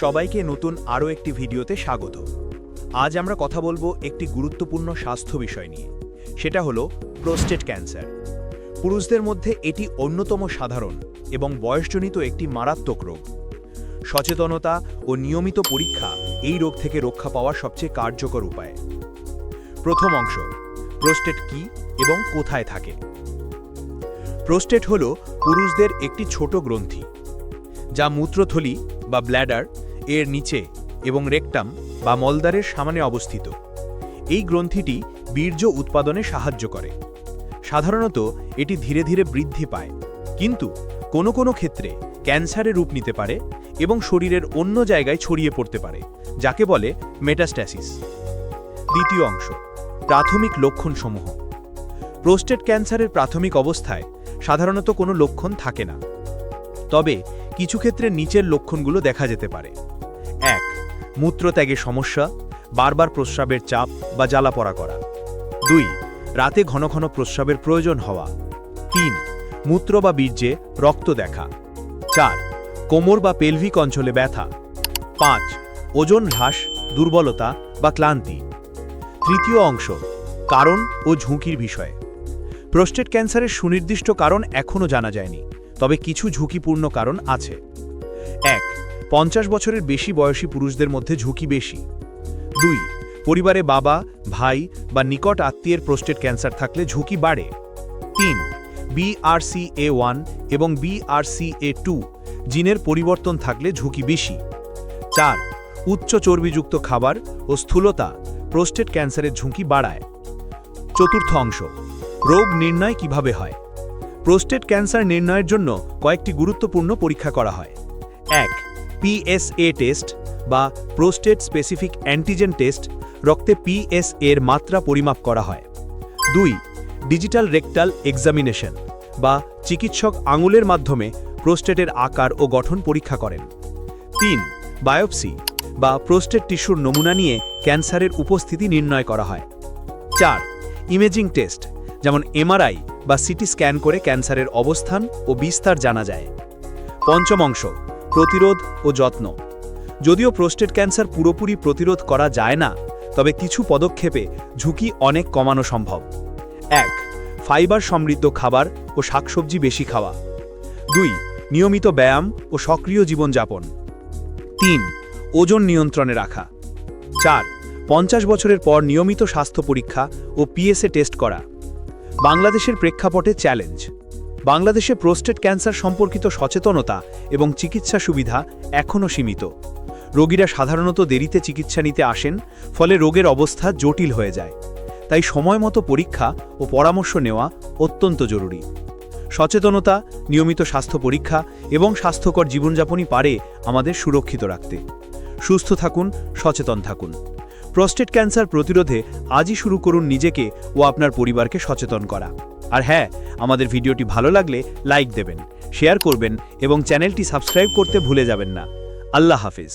সবাইকে নতুন আরও একটি ভিডিওতে স্বাগত। আজ আমরা কথা বলব একটি গুরুত্বপূর্ণ স্বাস্থ্য বিষয় নিয়ে। সেটা হলো প্রোস্টেট ক্যান্সার। পুরুষদের মধ্যে এটি অন্যতম সাধারণ এবং বয়সজনিত একটি মারাত্মক রোগ। সচেতনতা ও নিয়মিত পরীক্ষা এই রোগ থেকে রক্ষা পাওয়ার সবচেয়ে কার্যকর উপায়। প্রথম অংশ, প্রোস্টেট কি এবং কোথায় থাকে? প্রোস্টেট হল পুরুষদের একটি ছোট গ্রন্থি, যা মূত্রথলি বা ব্ল্যাডার এর নিচে এবং রেকটাম বা মলদারের সামনে অবস্থিত। এই গ্রন্থিটি বীর্য উৎপাদনে সাহায্য করে। সাধারণত এটি ধীরে ধীরে বৃদ্ধি পায়, কিন্তু কোনো কোনো ক্ষেত্রে ক্যান্সারের রূপ নিতে পারে এবং শরীরের অন্য জায়গায় ছড়িয়ে পড়তে পারে, যাকে বলে মেটাস্ট্যাসিস। দ্বিতীয় অংশ, প্রাথমিক লক্ষণসমূহ। প্রোস্টেট ক্যান্সারের প্রাথমিক অবস্থায় সাধারণত কোনো লক্ষণ থাকে না। তবে কিছু ক্ষেত্রে নিচের লক্ষণগুলো দেখা যেতে পারে। এক, মূত্রত্যাগে সমস্যা, বারবার প্রস্রাবের চাপ বা জ্বালাপড়া করা। দুই, রাতে ঘন ঘন প্রস্রাবের প্রয়োজন হওয়া। তিন, মূত্র বা বীর্যে রক্ত দেখা। চার, কোমর বা পেলভিক অঞ্চলে ব্যথা। পাঁচ, ওজন হ্রাস, দুর্বলতা বা ক্লান্তি। তৃতীয় অংশ, কারণ ও ঝুঁকির বিষয়ে। প্রোস্টেট ক্যান্সারের সুনির্দিষ্ট কারণ এখনও জানা যায়নি। তবে কিছু ঝুঁকিপূর্ণ কারণ আছে। এক, পঞ্চাশ বছরের বেশি বয়সী পুরুষদের মধ্যে ঝুঁকি বেশি। দুই, পরিবারে বাবা, ভাই বা নিকট আত্মীয়ের প্রোস্টেট ক্যান্সার থাকলে ঝুঁকি বাড়ে। তিন বিআরসিএ ওয়ান এবং বিআরসিএ টু জিনের পরিবর্তন থাকলে ঝুঁকি বেশি। চার, উচ্চ চর্বিযুক্ত খাবার ও স্থূলতা প্রোস্টেট ক্যান্সারের ঝুঁকি বাড়ায়। চতুর্থ অংশ, রোগ নির্ণয় কীভাবে হয়? প্রোস্টেট ক্যান্সার নির্ণয়ের জন্য কয়েকটি গুরুত্বপূর্ণ পরীক্ষা করা হয়। এক পিএসএ টেস্ট বা প্রোস্টেট স্পেসিফিক অ্যান্টিজেন টেস্ট রক্তে পিএস এর মাত্রা পরিমাপ করা হয়। দুই, ডিজিটাল রেকটাল এক্সামিনেশন বা চিকিৎসক আঙুলের মাধ্যমে প্রোস্টেটের আকার ও গঠন পরীক্ষা করেন। তিন, বায়োপসি বা প্রোস্টেট টিস্যুর নমুনা নিয়ে ক্যান্সারের উপস্থিতি নির্ণয় করা হয়। চার, ইমেজিং টেস্ট যেমন এমআরআই বা সিটি স্ক্যান করে ক্যান্সারের অবস্থান ও বিস্তার জানা যায়। পঞ্চম অংশ, প্রতিরোধ ও যত্ন। যদিও প্রোস্টেট ক্যান্সার পুরোপুরি প্রতিরোধ করা যায় না, তবে কিছু পদক্ষেপে ঝুঁকি অনেক কমানো সম্ভব। এক, ফাইবার সমৃদ্ধ খাবার ও শাকসবজি বেশি খাওয়া। দুই, নিয়মিত ব্যায়াম ও সক্রিয় জীবনযাপন। তিন, ওজন নিয়ন্ত্রণে রাখা। চার, পঞ্চাশ বছরের পর নিয়মিত স্বাস্থ্য পরীক্ষা ও পিএসএ টেস্ট করা। বাংলাদেশের প্রেক্ষাপটে চ্যালেঞ্জ। বাংলাদেশে প্রোস্টেট ক্যান্সার সম্পর্কিত সচেতনতা এবং চিকিৎসা সুবিধা এখনও সীমিত। রোগীরা সাধারণত দেরিতে চিকিৎসা নিতে আসেন, ফলে রোগের অবস্থা জটিল হয়ে যায়। তাই সময় মতো পরীক্ষা ও পরামর্শ নেওয়া অত্যন্ত জরুরি। সচেতনতা, নিয়মিত স্বাস্থ্য পরীক্ষা এবং স্বাস্থ্যকর জীবনযাপনই পারে আমাদের সুরক্ষিত রাখতে। সুস্থ থাকুন, সচেতন থাকুন। প্রোস্টেট ক্যান্সার প্রতিরোধে আজই শুরু করুন নিজেকে ও আপনার পরিবারকে সচেতন করা। আর হ্যাঁ আমাদের ভিডিওটি ভালো লাগলে লাইক দেবেন, শেয়ার করবেন এবং চ্যানেলটি সাবস্ক্রাইব করতে ভুলে যাবেন না। আল্লাহ হাফিজ।